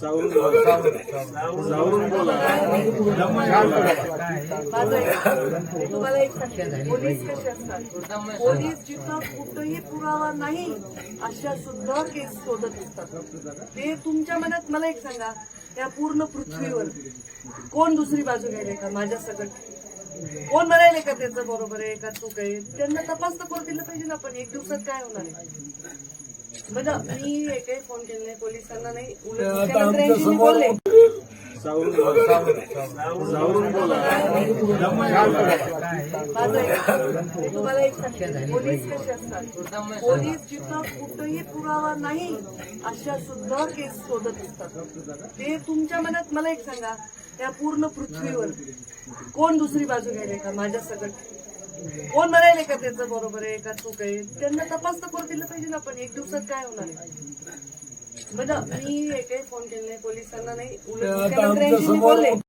सावरून बोला. सावरून बोला. माझं एक- मी तुम्हाला एक सांगते. पोलीस कसे असतात? पोलीस जिथं कुठंही पुरावा नाही अशा सुद्धा केस शोधत असतात. ते तुमच्या मनात मला एक सांगा या पूर्ण पृथ्वीवर कोण दुसरी बाजू घ्यायला का माझ्या सकट? कोण म्हणायले का त्याचं बरोबर आहे का चूक आहे? त्यांना तपास तर करू दिलं पाहिजे ना पण एक दिवसात काय होणार आहे? म्हणजे मी एकही फोन केले नाही पोलिसांना नाही उलट मुख्यमंत्र्यांशी मी बोलले. माझं एक- तुम्हाला एक सांगते पोलीस कसे असतात? पोलीस जिथं कुठंही पुरावा नाही अशा सुद्धा केस शोधत असतात. ते तुमच्या मनात मला एक सांगा या पूर्ण पृथ्वीवर कोण दुसरी बाजू घ्यायला का? माझ्या सकट कोण म्हणायले का त्याचं बरोबर आहे का चूक आहे? त्यांना तपास तर करू दिलं पाहिजे ना पण एक दिवसात काय होणार आहे? म्हणजे मी एकही फोन केले पोलिसांना नाही. उलट मुख्यमंत्र्यांशी मी बोलले.